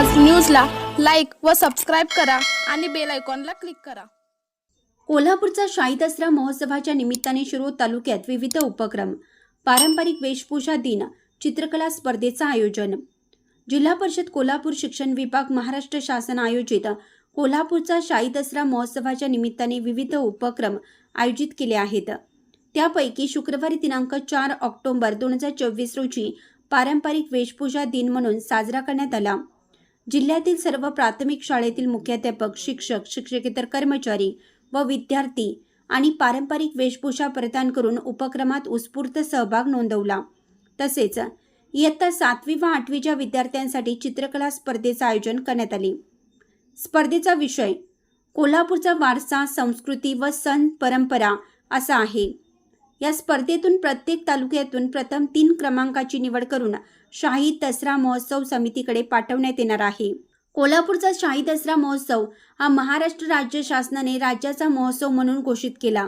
व सबस्क्राईब करा आणि बेल आयकॉनला क्लिक करा. कोल्हापूरचा शाही दसरा महोत्सवाच्या निमित्ताने सुरू तालुक्यात विविध उपक्रम. पारंपरिक वेशभूषा दिन चित्रकला स्पर्धेचं आयोजन. जिल्हा परिषद कोल्हापूर शिक्षण विभाग महाराष्ट्र शासन आयोजित कोल्हापूरचा शाही दसरा महोत्सवाच्या निमित्ताने विविध उपक्रम आयोजित केले आहेत. त्यापैकी शुक्रवारी दिनांक चार ऑक्टोबर दोन हजार चोवीस रोजी पारंपरिक वेशभूषा दिन म्हणून साजरा करण्यात आला. जिल्ह्यातील सर्व प्राथमिक शाळेतील मुख्याध्यापक शिक्षक शिक्षकेतर कर्मचारी व विद्यार्थी आणि पारंपरिक वेशभूषा परिधान करून उपक्रमात उत्स्फूर्त सहभाग नोंदवला. तसेच इयत्ता सातवी व आठवीच्या विद्यार्थ्यांसाठी चित्रकला स्पर्धेचं आयोजन करण्यात आले. स्पर्धेचा विषय कोल्हापूरचा वारसा संस्कृती व सण परंपरा असा आहे. या स्पर्धेतून प्रत्येक तालुक्यातून प्रथम तीन क्रमांकाची निवड करून शाही दसरा महोत्सव समितीकडे पाठवण्यात येणार आहे. कोल्हापूरचा शाही दसरा महोत्सव हा महाराष्ट्र राज्य शासनाने राज्याचा महोत्सव म्हणून घोषित केला.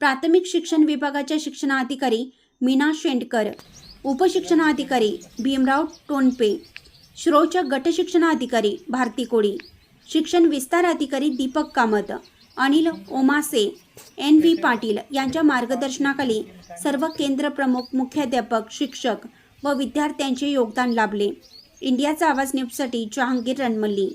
प्राथमिक शिक्षण विभागाच्या शिक्षणाधिकारी मीना शेंडकर उपशिक्षणाधिकारी भीमराव टोनपे श्रोच्या गटशिक्षणाधिकारी भारती कोळी शिक्षण विस्तार अधिकारी दीपक कामत अनिल ओमासे एन व्ही पाटील यांच्या मार्गदर्शनाखाली सर्व केंद्र प्रमुख मुख्याध्यापक शिक्षक व विद्यार्थ्यांचे योगदान लाभले. इंडियाचा आवाज न्यूजसाठी जहांगीर रणमल्ली.